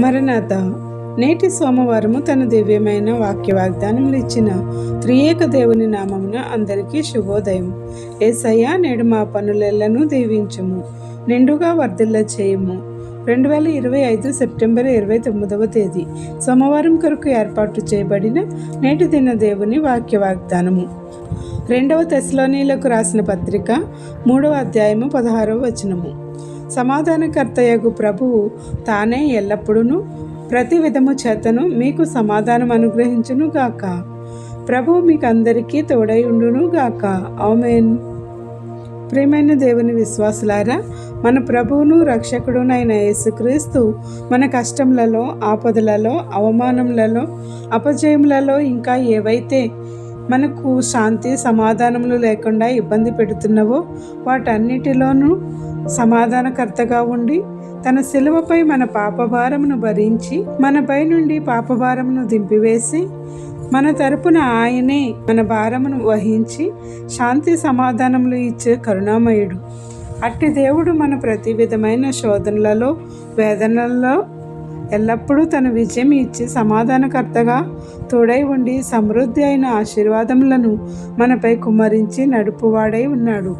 మరణాత నేటి సోమవారము తన దివ్యమైన వాక్య వాగ్దానములు ఇచ్చిన త్రియేక దేవుని నామమున అందరికీ శుభోదయం. ఏసయ్య నేడు మా పనులెల్లను దీవించుము నిండుగా వర్ధిల్ల చేయము. రెండు వేల ఇరవై ఐదు సెప్టెంబర్ ఇరవై తొమ్మిదవ తేదీ సోమవారం కొరకు ఏర్పాటు చేయబడిన నేటి దిన దేవుని వాక్య వాగ్దానము రెండవ తెశలోనీలకు రాసిన పత్రిక మూడవ అధ్యాయము పదహారవ వచనము. సమాధానకర్తయగు ప్రభువు తానే ఎల్లప్పుడూ ప్రతి విధము చేతను మీకు సమాధానం అనుగ్రహించును గాక. ప్రభువు మీకు అందరికీ తోడై ఉండును గాక. ఆమెన్. ప్రియమైన దేవుని విశ్వాసులారా మన ప్రభువును రక్షకుడునైన యేసుక్రీస్తు మన కష్టములలో ఆపదలలో అవమానములలో అపజయములలో ఇంకా ఏవైతే మనకు శాంతి సమాధానములు లేకుండా ఇబ్బంది పెడుతున్నవో వాటన్నిటిలోనూ సమాధానకర్తగా ఉండి తన శిలువపై మన పాపభారమును భరించి మనపై నుండి పాపభారమును దింపివేసి మన తరపున ఆయనే మన భారమును వహించి శాంతి సమాధానములు ఇచ్చే కరుణామయుడు. అట్టి దేవుడు మన ప్రతి విధమైన శోధనలలో వేదనలలో ఎల్లప్పుడూ తన విజయం ఇచ్చి సమాధానకర్తగా తోడై ఉండి సమృద్ధి అయిన ఆశీర్వాదములను మనపై కుమ్మరించి నడుపువాడై ఉన్నాడు.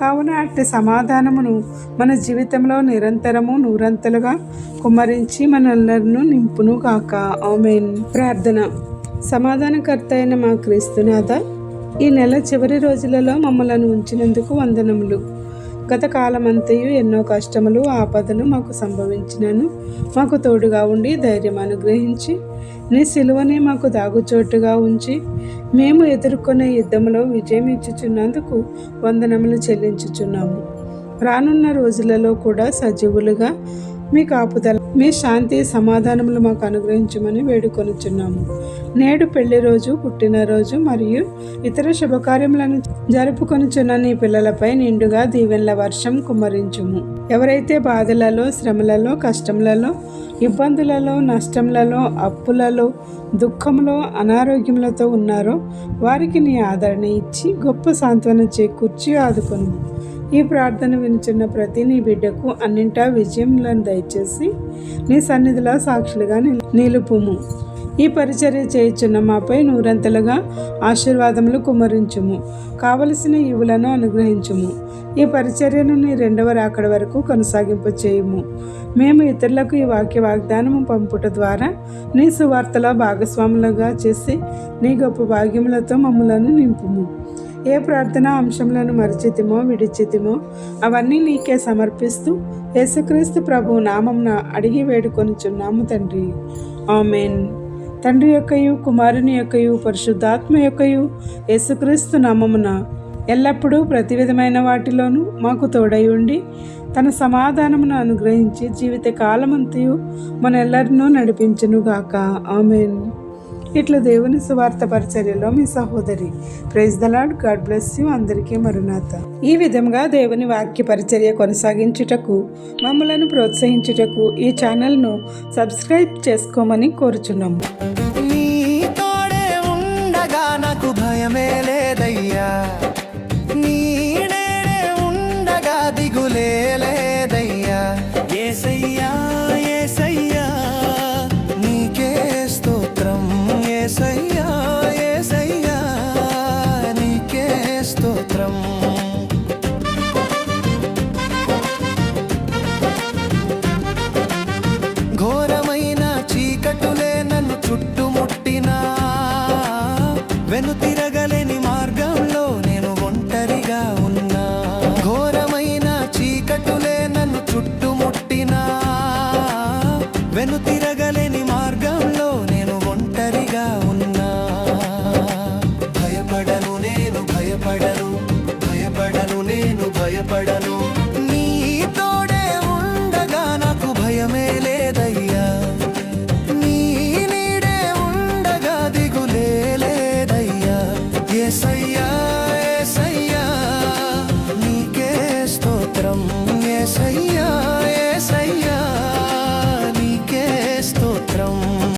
కావున అట్టి సమాధానమును మన జీవితంలో నిరంతరము నూరంతలుగా కుమ్మరించి మనల్లను నింపును కాక ఆమెన్. ప్రార్థన. సమాధానకర్త అయిన మా క్రీస్తునాథ ఈ నెల చివరి రోజులలో మమ్మలను ఉంచినందుకు వందనములు. గత కాలమంతయు ఎన్నో కష్టములు ఆపదలు మాకు సంభవించినను. మాకు తోడుగా ఉండి ధైర్యం అనుగ్రహించి నీ సిలువనే మాకు దాగుచోటుగా ఉంచి మేము ఎదుర్కొనే యుద్ధంలో విజయం ఇచ్చుచున్నందుకు వందనములు చెల్లించుచున్నాము. రానున్న రోజులలో కూడా సజీవులుగా మీ కాపుదల మీ శాంతి సమాధానములు మాకు అనుగ్రహించమని వేడుకొనుచున్నాము. నేడు పెళ్ళి రోజు పుట్టినరోజు మరియు ఇతర శుభకార్యములను జరుపుకొనుచున్న నీ పిల్లలపై నిండుగా దీవెనల వర్షం కుమ్మరించుము. ఎవరైతే బాధలలో శ్రమలలో కష్టములలో ఇబ్బందులలో నష్టములలో అప్పులలో దుఃఖంలో అనారోగ్యములతో ఉన్నారో వారికి నీ ఆదరణ ఇచ్చి గొప్ప సాంత్వన చేకూర్చి ఆదుకొను ఈ ప్రార్థన వినిచున్న ప్రతి నీ బిడ్డకు అన్నింటా విజయములను దయచేసి నీ సన్నిధిలో సాక్షులుగా నిలుపుము. ఈ పరిచర్య చేయుచున్న మాపై నూరంతలుగా ఆశీర్వాదములు కుమ్మరించుము. కావలసిన ఇవులను అనుగ్రహించుము. ఈ పరిచర్యను నీ రెండవ రాకడ వరకు కొనసాగింపు చేయుము మేము ఇతరులకు ఈ వాక్య వాగ్దానము పంపుట ద్వారా నీ సువార్తలో భాగస్వాములుగా చేసి నీ గొప్ప భాగ్యములతో మమ్మలను నింపుము. ఏ ప్రార్థన అంశములను మరిచితిమో విడిచితిమో అవన్నీ నీకే సమర్పిస్తూ యేసుక్రీస్తు ప్రభు నామంన అడిగి వేడుకొనిచున్నాము తండ్రి. ఆమెన్. తండ్రి యొక్కయు కుమారుని యొక్కయు పరిశుద్ధాత్మ యొక్కయు యేసుక్రీస్తు నామమున ఎల్లప్పుడూ ప్రతి విధమైన వాటిలోనూ మాకు తోడై ఉండి తన సమాధానమును అనుగ్రహించి జీవిత కాలమంతయు మనెల్లరినూ నడిపించునుగాక. ఆమెన్. ఇట్లా దేవుని సువార్త పరిచర్యలో మీ సహోదరి. Praise the lord God bless you అందరికీ మరునాథ. ఈ విధంగా దేవుని వాక్య పరిచర్య కొనసాగించుటకు మమ్మలను ప్రోత్సహించుటకు ఈ ఛానల్ను సబ్స్క్రైబ్ చేసుకోమని కోరుచున్నాము. Ven, no te